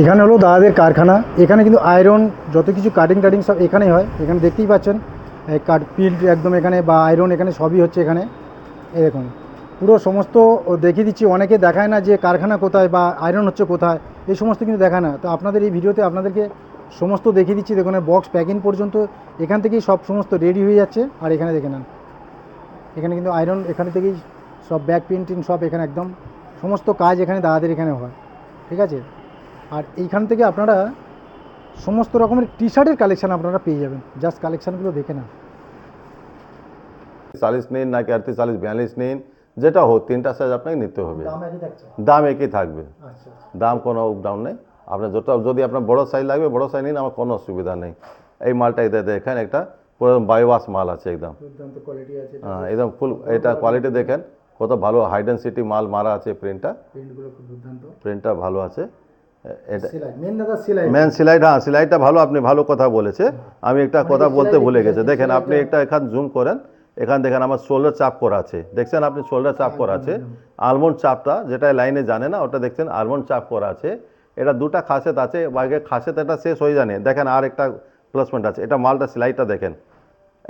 এখানে হলো দাদাদের কারখানা, এখানে কিন্তু আয়রন যত কিছু কাটিং টাটিং সব এখানেই হয়। এখানে দেখতেই পাচ্ছেন কাট পিল্ড একদম এখানে বা আয়রন এখানে সবই হচ্ছে এখানে। দেখুন, পুরো সমস্ত দেখিয়ে দিচ্ছি, অনেকে দেখায় না যে কারখানা কোথায় বা আয়রন হচ্ছে কোথায়, এই সমস্ত কিন্তু দেখায় না। তো আপনাদের এই ভিডিওতে আপনাদেরকে সমস্ত দেখিয়ে দিচ্ছি, দেখুন বক্স প্যাকিং পর্যন্ত এখান থেকেই সব সমস্ত রেডি হয়ে যাচ্ছে। আর এখানে দেখে নেন, এখানে কিন্তু আয়রন এখান থেকেই সব ব্যাক প্রিন্টিং সব এখানে একদম, সমস্ত কাজ এখানে দাদাদের এখানে হয়। ঠিক আছে? আর এইখান থেকে আপনারা সমস্ত রকমের টি শার্টের কালেকশান আপনারা পেয়ে যাবেন। জাস্ট কালেকশানগুলো দেখে না চালিশ নিন নাকি আটত্রিশ চালিশ বিয়াল্লিশ নিন যেটা হোক তিনটা সাইজ আপনাকে নিতে হবে। দাম একই থাকবে। আচ্ছা দাম কোনো আপ ডাউন নেই। আপনার যত যদি আপনার বড় সাইজ লাগবে বড় সাইজ নিন আমার কোনো অসুবিধা নেই। এই মালটা এটা দেখেন একটা পুরো বায়োওয়াশ মাল আছে একদম। হ্যাঁ একদম ফুল এটা কোয়ালিটি দেখেন কত ভালো হাইডেন সিটি মাল মারা আছে প্রিন্টটা প্রিন্টটা ভালো আছে। মেন সিলাইটা হ্যাঁ সিলাইটা ভালো আপনি ভালো কথা বলেছে। আমি একটা কথা বলতে ভুলে গেছি। দেখেন আপনি একটা এখান জুম করেন। এখান দেখেন আমার শোল্ডার চাপ করা আছে। দেখছেন আপনি শোল্ডার চাপ করা আছে। আলমন্ড চাপটা যেটা লাইনে জানে না ওটা দেখছেন আলমন্ড চাপ করা আছে। এটা দুটা খাসেত আছে বাকি খাসেত এটা শেষ হয়ে জানে দেখেন আর একটা প্লাস পয়েন্ট আছে। এটা মালটা সেলাইটা দেখেন।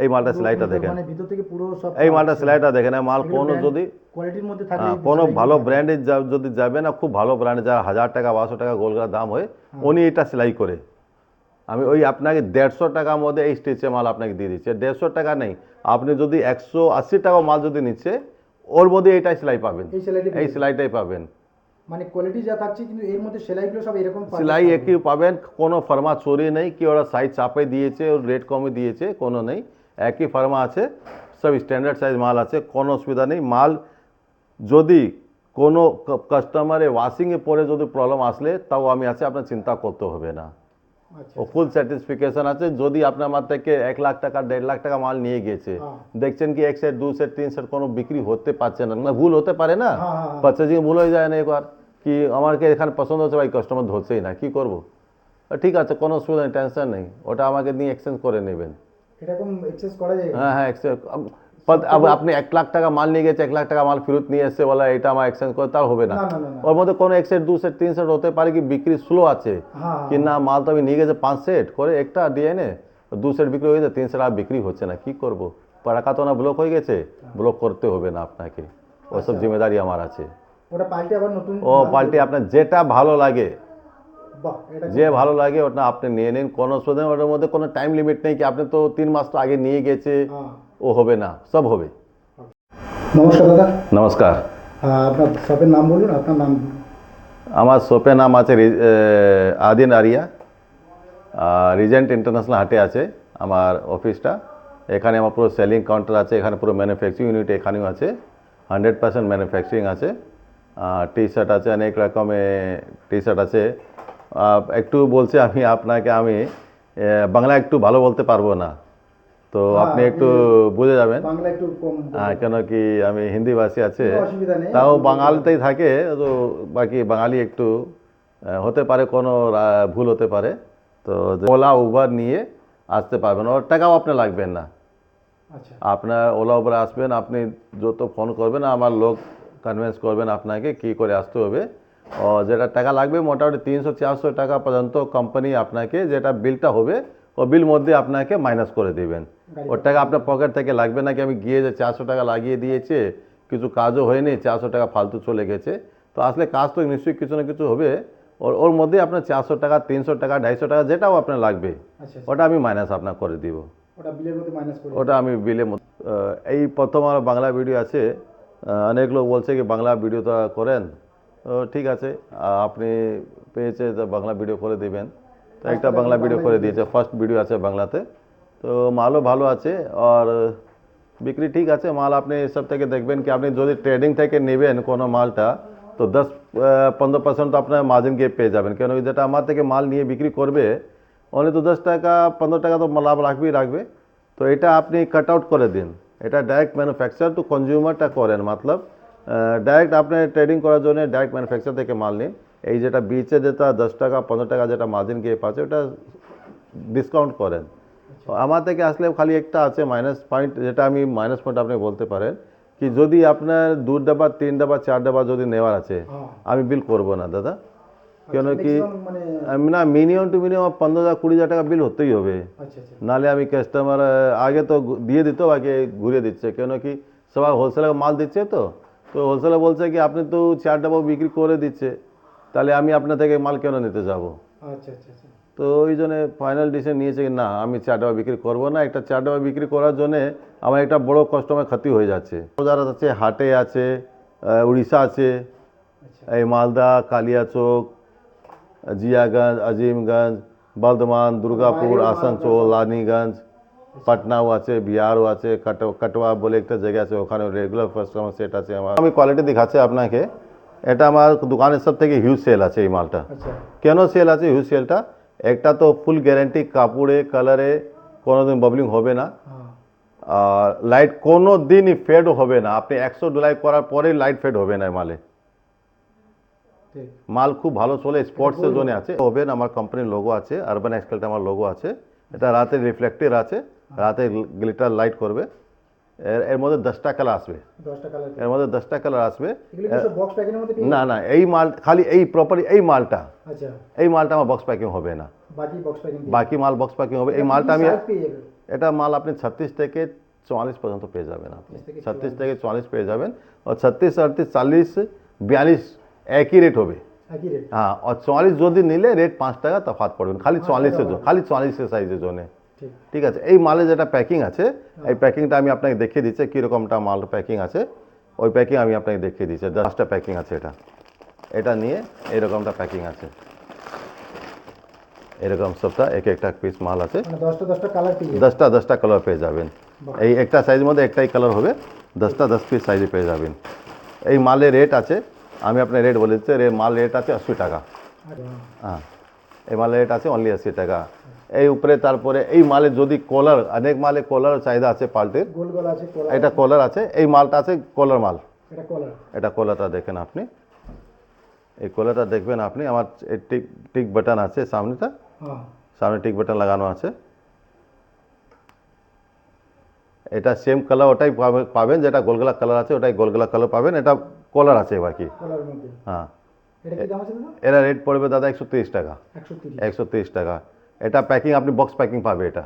এই মালটা সেলাইটা দেখেন। মানে ভিতর থেকে পুরো সব এই মালটা সেলাইটা দেখেন মাল কোনো যদি কোয়ালিটির মধ্যে থাকে হ্যাঁ, কোনো ভালো ব্র্যান্ডের যদি যাবে না খুব ভালো ব্র্যান্ড যারা হাজার টাকা বারোশো টাকা গোলগার দাম হয় উনি এটা সেলাই করে। আমি ওই আপনাকে দেড়শো টাকার মধ্যে এই স্টিচে মাল আপনাকে দিয়ে দিচ্ছে। দেড়শো টাকা নেই। আপনি যদি একশো আশি টাকা মাল যদি নিচ্ছে ওর মধ্যে এইটাই সেলাই পাবেন। এই সেলাইটি এই সেলাইটাই পাবেন। মানে কোয়ালিটি যা থাকছে কিন্তু এর মধ্যে সেলাইগুলো সব এরকম সেলাই একই পাবেন কোনো ফার্মা চুরি নেই কি ওরা সাইজ চাপে দিয়েছে রেট কমে দিয়েছে কোনো নেই। একই ফার্মা আছে সব স্ট্যান্ডার্ড সাইজ মাল আছে কোনো অসুবিধা নেই। মাল যদি কোনো কাস্টমারে ওয়াশিংয়ে পরে যদি প্রবলেম আসলে তাও আমি আছে আপনার চিন্তা করতে হবে না। আচ্ছা। ও ফুল স্যাটিসফিকেশন আছে যদি আপনার আমার থেকে এক লাখ টাকা দেড় লাখ টাকা মাল নিয়ে গেছে হ্যাঁ। দেখছেন কি এক সেট দু সেট তিন সেট কোনো বিক্রি হতে পারছে না না ভুল হতে পারে না? হ্যাঁ, হ্যাঁ, হ্যাঁ। পারচেজিং ভুল হয়ে যায় না একবার কি আমাকে এখানে পছন্দ হচ্ছে ভাই কাস্টমার ধরছেই না কি করব? ঠিক আছে কোনো অসুবিধা নেই টেনশন নেই। ওটা আমাকে নিয়ে এক্সচেঞ্জ করে নেবেন। এরকম এক্সেস করা যায় হ্যাঁ হ্যাঁ আব- আপনি এক লাখ টাকা মাল নিয়ে গেছে এক লাখ টাকা মাল ফেরত নিয়ে এসছে বলা এটা আমার এক্সচেঞ্জ করে তার হবে না। ওর মধ্যে কোনো এক সেট দু সেট তিন সেট হতে পারে কি বিক্রি স্লো আছে? হ্যাঁ কি না মাল তো আমি নিয়ে গেছে পাঁচ সেট করে একটা ডিএনএ দু সেট বিক্রি হয়ে গেছে তিন সেট আর বিক্রি হচ্ছে না কি করব? টাকা তো না ব্লক হয়ে গেছে ব্লক করতে হবে না আপনাকে। ওসব জিম্মেদারি আমার আছে। ওটা পাল্টে আবার নতুন ও পাল্টে আপনার যেটা ভালো লাগে যে ভালো। লাগে ওটা আপনি নিয়ে নিন। কোনো অসুবিধা নেই, ওটার মধ্যে কোনো টাইম লিমিট নেই কি আপনি তো তিন মাস তো আগে নিয়ে গেছে হ্যাঁ। ও হবে না সব হবে। নমস্কার দাদা। নমস্কার। আপনার শপের নাম বলুন আপনার নাম? আমার শপের নাম আছে আদিন আরিয়া। রিজেন্ট ইন্টারন্যাশনাল হাটে আছে আমার অফিসটা। এখানে আমার পুরো সেলিং কাউন্টার আছে এখানে পুরো ম্যানুফ্যাকচারিং ইউনিট এখানেও আছে। হান্ড্রেড পার্সেন্ট ম্যানুফ্যাকচারিং আছে। টি শার্ট আছে অনেক রকমের টি শার্ট আছে। একটু বলছি আমি আপনাকে আমি বাংলা একটু ভালো বলতে পারব না। তো আপনি একটু বুঝে যাবেন। হ্যাঁ, কেন কি আমি হিন্দি ভাষী আছে তাও বাঙালিতেই থাকে তো বাকি বাঙালি একটু হতে পারে কোনো ভুল হতে পারে। তো ওলা উবার নিয়ে আসতে পারবেন। ওর টাকাও আপনার লাগবেন না। আচ্ছা। আপনার ওলা উবার আসবেন আপনি যত ফোন করবেন আমার লোক কনভিন্স করবেন আপনাকে কি করে আসতে হবে। যেটা টাকা লাগবে মোটামুটি তিনশো চারশো টাকা পর্যন্ত কোম্পানি আপনাকে যেটা বিলটা হবে ও বিল মধ্যে আপনাকে মাইনাস করে দেবেন ওর টাকা আপনার পকেট থেকে লাগবে নাকি আমি গিয়ে যে চারশো টাকা লাগিয়ে দিয়েছে কিছু কাজও হয়নি চারশো টাকা ফালতু চলে গেছে তো আসলে কাজ তো নিশ্চয়ই কিছু না কিছু হবে ওর ওর মধ্যে আপনার চারশো টাকা তিনশো টাকা ঢাইশো টাকা যেটাও আপনার লাগবে ওটা আমি মাইনাস আপনার করে দিব ওটা বিলের মধ্যে মাইনাস করে ওটা আমি বিলে এই প্রথম আমার বাংলা ভিডিও আছে অনেক লোক বলছে কি বাংলা ভিডিওটা করেন তো ঠিক আছে আপনি পেয়েছে তো বাংলা ভিডিও করে দিবেন। তো একটা বাংলা ভিডিও করে দিয়েছে ফার্স্ট ভিডিও আছে বাংলাতে। তো মালও ভালো আছে আর বিক্রি ঠিক আছে মাল আপনি সব থেকে দেখবেন কি আপনি যদি ট্রেডিং থেকে নেবেন কোনো মালটা তো দশ পনেরো পার্সেন্ট তো আপনার মার্জিন গিয়ে পেয়ে যাবেন। কেন যেটা আমার থেকে মাল নিয়ে বিক্রি করবে অনলি তো দশ টাকা পনেরো টাকা তো লাভ রাখবেই রাখবে। তো এটা আপনি কাট আউট করে দিন। এটা ডাইরেক্ট ম্যানুফ্যাকচার টু কনজিউমারটা করেন মতলব। ডাইরেক্ট আপনি ট্রেডিং করার জন্য ডাইরেক্ট ম্যানুফ্যাকচার থেকে মাল নিন। এই যেটা বিচে যেটা দশ টাকা পনেরো টাকা যেটা মার্জিন গিয়ে পাচ্ছে ওটা ডিসকাউন্ট করেন। আমার থেকে আসলে খালি একটা আছে মাইনাস পয়েন্ট যেটা আমি মাইনাস পয়েন্ট আপনি বলতে পারেন কি যদি আপনার দু ডাবা তিন ডাবা চার ডাবা যদি নেওয়ার আছে হ্যাঁ। আমি বিল করব না দাদা। কেন কি মানে না মিনিমাম টু মিনিমাম পনেরো হাজার কুড়ি হাজার টাকা বিল হতেই হবে। আচ্ছা আচ্ছা। নালে আমি কাস্টমার আগে তো দিয়ে দিত আগে ঘুরিয়ে দিচ্ছে। কেন কি সবাই হোলসেলে মাল দিচ্ছে তো। তো হোলসেলে বলছে কি আপনি তো চার ডাবা বিক্রি করে দিচ্ছে তাহলে আমি আপনার থেকে মাল কেন নিতে যাব? আচ্ছা আচ্ছা আচ্ছা। তো ওই জন্য ফাইনাল ডিসিশন নিয়েছে কি না আমি চার ডাবা বিক্রি করব না। একটা চার ডাবা বিক্রি করার জন্যে আমার একটা বড় কাস্টমার ক্ষতি হয়ে যাচ্ছে। বাজার আছে হাটে আছে উড়িষ্যা আছে আচ্ছা। এই মালদা কালিয়াচক জিয়াগঞ্জ আজিমগঞ্জ বর্ধমান দুর্গাপুর আসানসোল রানীগঞ্জ পাটনাও আছে বিহারও আছে কাটো কাটোয়া বলে একটা জায়গা আছে ওখানে রেগুলার কাস্টমার সেট আছে আমার। আমি কোয়ালিটি দেখাচ্ছি আপনাকে। এটা আমার দোকানের সব থেকে হিউজ সেল আছে এই মালটা। আচ্ছা। কেন সেল আছে হিউজ সেলটা একটা তো ফুল গ্যারেন্টি কাপড়ে কালারে কোনোদিন বাবলিং হবে না। হ্যাঁ। আর লাইট কোনো দিনই ফেড হবে না। আপনি একশো ডোলাই করার পরে লাইট ফেড হবে না মালে। মাল খুব ভালো চলে স্পোর্টসের জন্য আছে। ওভেন আমার কোম্পানির লোগো আছে আরবান এক্সকেলটা আমার লোগো আছে। এটা রাতে রিফ্লেক্টের আছে। রাতে গ্লিটার লাইট করবে। এর এর মধ্যে দশটা কালার আসবে। এর মধ্যে দশটা কালার আসবে। না না এই মাল খালি এই প্রপার এই মালটা। আচ্ছা। এই মালটা আমার বক্স প্যাকিং হবে না। বাকি মাল বক্স প্যাকিং হবে। এই মালটা আমি এটা মাল আপনি ছত্রিশ থেকে চুয়াল্লিশ পর্যন্ত পেয়ে যাবেন আপনি। 36 থেকে ছত্রিশ থেকে চুয়াল্লিশ পেয়ে যাবেন। আর ছত্রিশ আটত্রিশ চাল্লিশ বিয়াল্লিশ একই রেট হবে। হ্যাঁ আর চুয়াল্লিশ যদি নিলে রেট পাঁচ টাকা তফাৎ পড়বেন খালি চুয়াল্লিশের জন্য খালি চুয়াল্লিশের সাইজের জন্য। ঠিক। আছে এই মালে যেটা প্যাকিং আছে এই প্যাকিংটা আমি আপনাকে দেখিয়ে দিচ্ছি কীরকমটা মাল প্যাকিং আছে। ওই প্যাকিং আমি আপনাকে দেখিয়ে দিচ্ছি দশটা প্যাকিং আছে এটা। এটা নিয়ে এরকমটা প্যাকিং আছে। এরকম সবটা এক একটা পিস মাল আছে। মানে দশটা দশটা কালার পেয়ে যাবেন। এই একটা সাইজের মধ্যে একটাই কালার হবে দশটা দশ পিস সাইজে পেয়ে যাবেন। এই মালের রেট আছে আমি আপনার রেট বলে দিচ্ছি রে মাল রেট আছে আশি টাকা। আচ্ছা, হ্যাঁ এই মালের রেট আছে অনলি আশি টাকা। এই উপরে তারপরে এই মালে যদি কলার অনেক মালে কলার চাহিদা আছে পাল্টের। এটা কলার আছে এই মালটা আছে কলার মাল। এটা কলাটা দেখেন আপনি। এই কলাটা দেখবেন আপনি আমার টিক টিক বাটন আছে সামনেটা। হ্যাঁ। সামনে টিক বাটন লাগানো আছে। এটা সেম কালার ওটাই পাবে- পাবেন যেটা গোলগলা কালার আছে ওটাই গোলগলা কালার পাবেন এটা কলার আছে বাকি। হ্যাঁ। এরা রেট পড়বে দাদা একশো তিরিশ টাকা। একশো একশো তিরিশ টাকা। এটা প্যাকিং আপনি বক্স প্যাকিং পাবে এটা।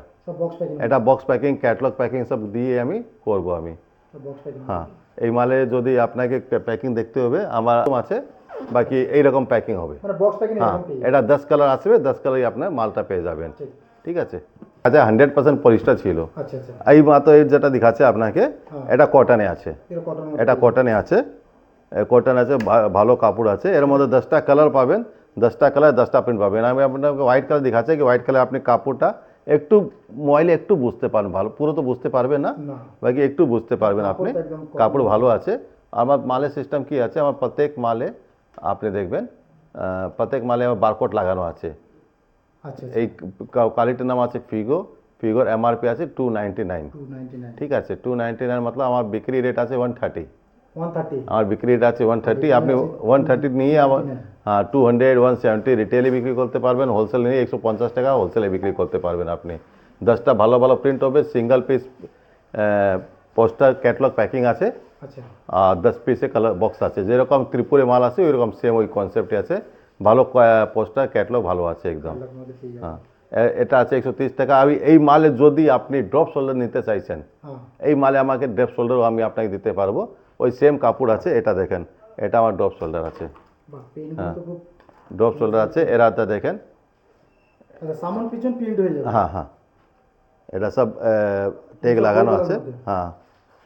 এটা বক্স প্যাকিং ক্যাটলগ প্যাকিং সব দিয়ে আমি করব আমি। হ্যাঁ এই মালে যদি আপনাকে প্যাকিং দেখতে হবে আমার আছে বাকি এইরকম প্যাকিং হবে। মানে হ্যাঁ এটা দশ কালার আসবে দশ কালারই আপনার মালটা পেয়ে যাবেন। ঠিক। আছে? আচ্ছা হান্ড্রেড পার্সেন্ট পরিষ্কার ছিল। আচ্ছা আচ্ছা। এই মাত্র এই যেটা দেখাচ্ছে আপনাকে হ্যাঁ। এটা কটনে আছে। এটা কটনে আছে। কটন আছে ভালো কাপড় আছে। এর মধ্যে দশটা কালার পাবেন। দশটা কালার দশটা প্রিন্ট পাবেন আমি আপনাকে হোয়াইট কালার দেখাচ্ছি কি হোয়াইট কালার আপনি কাপড়টা একটু মোবাইলে একটু বুঝতে পারেন ভালো পুরো তো বুঝতে পারবেন না বাকি একটু বুঝতে পারবেন আপনি। কাপড় ভালো আছে আমার মালের সিস্টেম কি আছে আমার প্রত্যেক মালে আপনি দেখবেন প্রত্যেক মালে আমার বারকোড লাগানো আছে আচ্ছা এই কোয়ালিটির নাম আছে ফিগো ফিগোর এমআরপি আছে টু নাইনটি নাইন ঠিক আছে টু নাইনটি নাইন মতলব আমার বিক্রি রেট আছে ওয়ান থার্টি আমার বিক্রি রেট আছে ওয়ান থার্টি আপনি ওয়ান থার্টি নিয়ে আমার হ্যাঁ টু হান্ড্রেড ওয়ান সেভেন্টি রিটেলে বিক্রি করতে পারবেন হোলসেল নিয়ে একশো পঞ্চাশ টাকা হোলসেলে বিক্রি করতে পারবেন আপনি। দশটা ভালো ভালো প্রিন্ট হবে single piece poster catalogue packing আছে। আচ্ছা। আর দশ পিসে কালার বক্স আছে। যেরকম ত্রিপুরে মাল আছে ওইরকম সেম ওই কনসেপ্টে আছে। ভালো পোস্টার ক্যাটলগ ভালো আছে একদম। হ্যাঁ। এটা আছে একশো তিরিশ টাকা। আমি এই মালে যদি আপনি ড্রপ শোল্ডার নিতে চাইছেন হ্যাঁ। এই মালে আমাকে ড্রপ শোল্ডারও আমি আপনাকে দিতে পারব। ওই সেম কাপড় আছে এটা দেখেন। এটা আমার ড্রপ শোল্ডার আছে। হ্যাঁ। তো শোল্ডার আছে দেখেন। সামন পিছন প্রিন্ট হয়ে যাবে। হ্যাঁ হ্যাঁ। এটা সব টেগ লাগানো আছে। হ্যাঁ।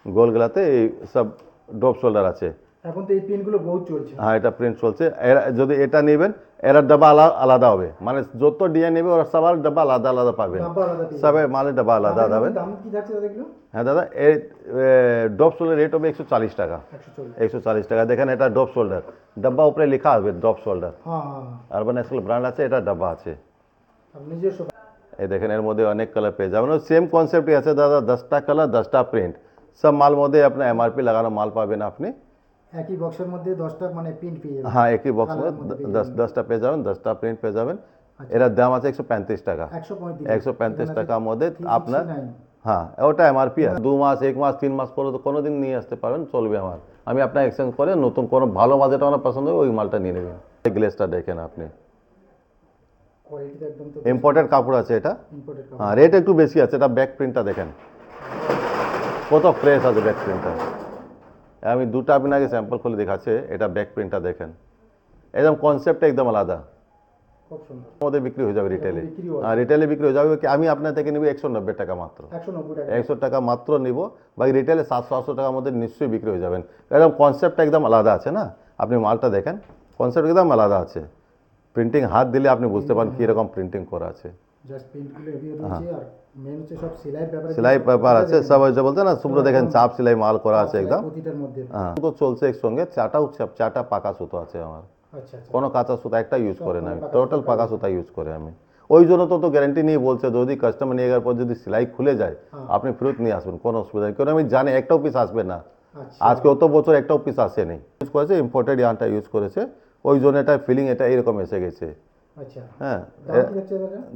গোলগুলাতে এই সব ডপ শোল্ডার আছে। এখন তো এই পেনগুলো বহুত চলছে। হ্যাঁ এটা প্রিন্ট চলছে। যদি এটা নেবেন এরা আলা- আলাদা হবে। মানে যত ডিজাইন নেবে ওরা সবার ডাব্বা আলাদা আলাদা আলাদা পেয়ে সবাই মালের ডাব্বা আলাদা দাদা এগুলো? হ্যাঁ দাদা এই ড্রপ শোল্ডার রেট হবে একশো চালিশ টাকা। একশো চল্লিশ। চালিশ টাকা। দেখেন এটা ড্রপ শোল্ডার ডাব্বা উপরে লেখা আসবে drop shoulder. Urban excel brand আছে এটা ডাব্বা আছে। এই দেখেন এর মধ্যে অনেক কালার পেয়ে যাবেন। সেম কনসেপ্টই আছে দাদা দশটা কালার দশটা প্রিন্ট সব মাল মধ্যে আপনার এমআরপি লাগানো মাল পাবেন আপনি। একই বক্সের মধ্যে দশটা মানে প্রিন্ট পেয়ে যাবে হ্যাঁ একই বক্স মধ্যে পেয়ে দশ দশটা পেয়ে যাবেন দশটা প্রিন্ট পেয়ে যাবেন। এটার দাম আছে একশো পঁয়ত্রিশ টাকা। একশো পঁয়ত্রিশ একশো পঁয়ত্রিশ টাকার মধ্যে আপনার হ্যাঁ ওটা এমআরপি আছে। দু মাস এক মাস তিন মাস পরে তো কোনো দিন নিয়ে আসতে পারবেন চলবে আমার। আমি আপনার এক্সচেঞ্জ করে নতুন কোনো ভালো মাল যেটা আমার পছন্দ হবে ওই মালটা নিয়ে নেবেন। গ্লেসটা দেখেন আপনি। ইম্পোর্টেড কাপড় আছে এটা? হ্যাঁ রেট একটু বেশি আছে এটা ব্যাক প্রিন্টটা দেখেন। কত ফ্রেশ আছে ব্যাক প্রিন্টটা আমি দুটো আপনাকে স্যাম্পল খুলে দেখাচ্ছে এটা ব্যাক প্রিন্টটা দেখেন। একদম কনসেপ্টটা একদম আলাদা। আমাদের বিক্রি হয়ে যাবে রিটেলে। হ্যাঁ রিটেলে বিক্রি হয়ে যাবে কি? আমি আপনার থেকে নিব একশো নব্বই টাকা মাত্র। একশো টাকা। একশো টাকা মাত্র নিব। বাকি রিটেলে সাতশো আটশো টাকার মধ্যে নিশ্চয়ই বিক্রি হয়ে যাবেন। একদম কনসেপ্টটা একদম আলাদা আছে না? আপনি মালটা দেখেন। কনসেপ্ট একদম আলাদা আছে। প্রিন্টিং হাত দিলে আপনি বুঝতে পারেন কীরকম প্রিন্টিং করা আছে। জাস্ট প্রিন্টগুলো হেভি রয়েছে আর হচ্ছে সব সেলাই ব্যাপার আছে সব ওই যে বলতে না শুভ্র দেখেন চাপ সেলাই মাল করা আছে একদম। হ্যাঁ তো চলছে একসঙ্গে চারটাও চারটা পাকা সুতো আছে আমার। আচ্ছা আচ্ছা। কোনো কাঁচা সুতা একটা ইউজ করে না আমি। টোটাল পাকা সুতা ইউজ করে আমি। ওই জন্য তো তো গ্যারান্টি নিয়ে বলছে যদি কাস্টমার নিয়ে যাওয়ার পর যদি সেলাই খুলে যায় আপনি ফেরত নিয়ে আসবেন কোনো অসুবিধা নেই। কারণ আমি জানি একটাও পিস আসবে না। আচ্ছা। আজকে অত বছর একটাও পিস আসেনি। ইউজ করেছে ইম্পোর্টেড ইয়ানটা ইউজ করেছে। ওই জন্য এটা ফিলিং এটা এরকম এসে গেছে। হ্যাঁ।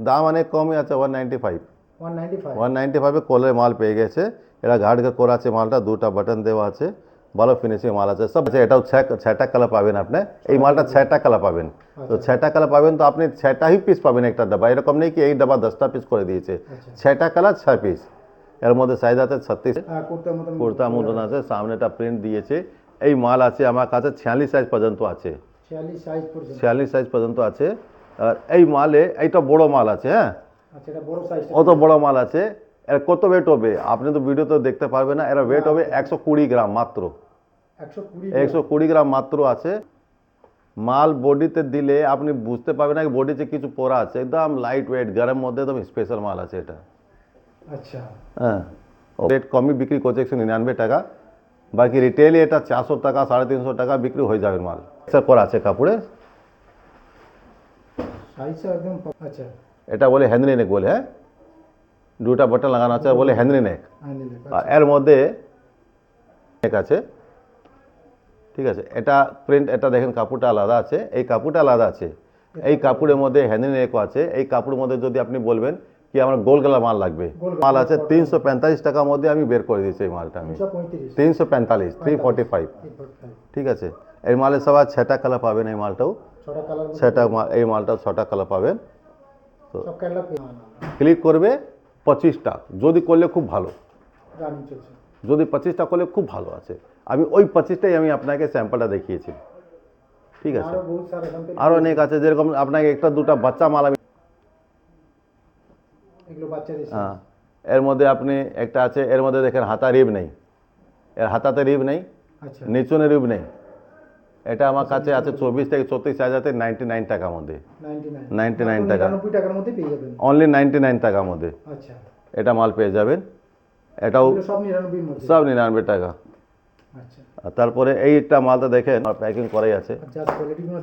দাম অনেক কমই আছে one ninety five one ninety five কলের মাল পেয়ে গেছে। এটা ঘাট করা আছে মালটা দুটা বাটন দেওয়া আছে। ভালো ফিনিশিং মাল আছে। সব আছে এটাও ছয় ছয়টা কালার পাবেন আপনি। এই মালটা ছয়টা কালার পাবেন। তো ছয়টা কালার পাবেন তো আপনি ছয়টাই পিস পাবেন একটা ডাব্বা এরকম নেই কি এই ডাব্বা দশটা পিস করে দিয়েছে। আচ্ছা। ছয়টা কালার ছয় পিস এর মধ্যে সাইজ আছে ছত্রিশ। হ্যাঁ কুর্তা মতন আছে। সামনেটা প্রিন্ট দিয়েছে। এই মাল আছে আমার কাছে ছিয়াল্লিশ সাইজ পর্যন্ত আছে। ছিয়াল্লিশ সাইজ পর্যন্ত আছে। আর এই মালে এইটা বড় মাল আছে হ্যাঁ? আচ্ছা বড় অত বড় মাল আছে? এর কত ওয়েট হবে? আপনি তো ভিডিও তো দেখতে পারবেন না। এর ওয়েট হবে একশো কুড়ি গ্রাম মাত্র। একশো কুড়ি গ্রাম। মাত্র আছে। মাল বডিতে দিলে আপনি বুঝতে পারবেন না বডিতে কিছু পরা আছে একদম লাইট ওয়েট গরম মধ্যে একদম স্পেশাল মাল আছে এটা। আচ্ছা। হ্যাঁ। রেট কমই বিক্রি করছে একশো নিরানব্বই টাকা। বাকি রিটেলে এটা চারশো টাকা সাড়ে তিনশো টাকা বিক্রি হয়ে যাবে মাল। করা আছে কাপড়ে সাইজটা একদম আচ্ছা। এটা বলে হ্যান্ডলি নেক বলে হ্যাঁ? দুটা বাটন লাগানো আছে বলে হ্যান্ডলি নেক আর এর মধ্যে নেক আছে। ঠিক আছে এটা প্রিন্ট এটা দেখেন কাপড়টা আলাদা আছে। এই কাপড়টা আলাদা আছে। এই কাপড়ের মধ্যে হ্যান্ডলি নেকও আছে। এই কাপড়ের মধ্যে যদি আপনি বলবেন কি আমার গোল গলা মাল লাগবে? মাল আছে তিনশো পঁয়তাল্লিশ টাকার মধ্যে আমি বের করে দিয়েছি এই মালটা আমি। তিনশো পঁয়তাল্লিশ থ্রি ফর্টি ফাইভ ঠিক আছে এই মালের সবার ছটা কালার পাবেন এই মালটাও। ছটা এই মালটাও ছটা কালার পাবেন। কালার ক্লিক করবে পঁচিশটা। যদি করলে খুব ভালো। যদি পঁচিশটা করলে খুব ভালো আছে। আমি ওই পঁচিশটাই আমি আপনাকে স্যাম্পলটা দেখিয়েছি। ঠিক আছে? আরও অনেক আছে। যেরকম আপনাকে একটা দুটা বাচ্চা মাল আমি হ্যাঁ। এর মধ্যে আপনি একটা আছে। এর মধ্যে দেখেন হাতা রিব নেই। এর হাতাতে রিব নেই। আচ্ছা। নিচনে রিব নেই। এটা আমার কাছে আছে চব্বিশ থেকে ছত্রিশ হাজারতে নাইনটি নাইন টাকার মধ্যে। নাইনটি নাইন টাকা। টাকার মধ্যে পেয়ে যাবেন। অনলি নাইনটি নাইন টাকার মধ্যে। আচ্ছা। এটা মাল পেয়ে যাবেন। এটাও সব নিরানব্বই টাকা। আচ্ছা। তারপরে এইটা মালটা দেখেন প্যাকিং করাই আছে।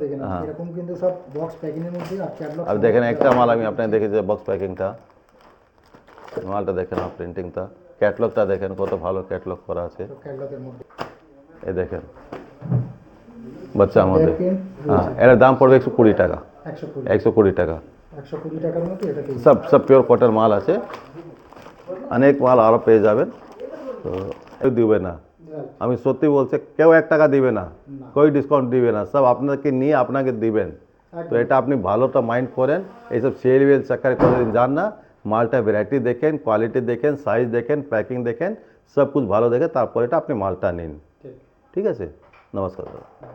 দেখে হ্যাঁ। এরকম কিন্তু সব বক্স মধ্যে আর দেখেন একটা মাল আমি আপনাকে দেখেছি বক্স প্যাকিংটা মালটা দেখেন আর প্রিন্টিংটা ক্যাটলগটা দেখেন কত ভালো ক্যাটলগ করা আছে। ক্যাটলগের মধ্যে। এই দেখেন। বাচ্চা আমাদের। হ্যাঁ এর দাম পড়বে একশো কুড়ি টাকা। একশো কুড়ি। টাকা। সব সব পিওর কটন মাল আছে। অনেক মাল আরও পেয়ে যাবেন। তো কেউ দিবে না। আমি সত্যি বলছি কেউ এক টাকা দিবে না। কই ডিসকাউন্ট দিবে না। সব আপনাকে নিয়ে আপনাকে দিবেন। তো এটা আপনি ভালোটা মাইন্ড করেন। এইসব সেল ওয়েল চাকার করে যান না। মালটা ভ্যারাইটি দেখেন কোয়ালিটি দেখেন সাইজ দেখেন প্যাকিং দেখেন সব কিছু ভালো দেখে তারপরে এটা আপনি মালটা নিন। ঠিক আছে? নমস্কার দাদা।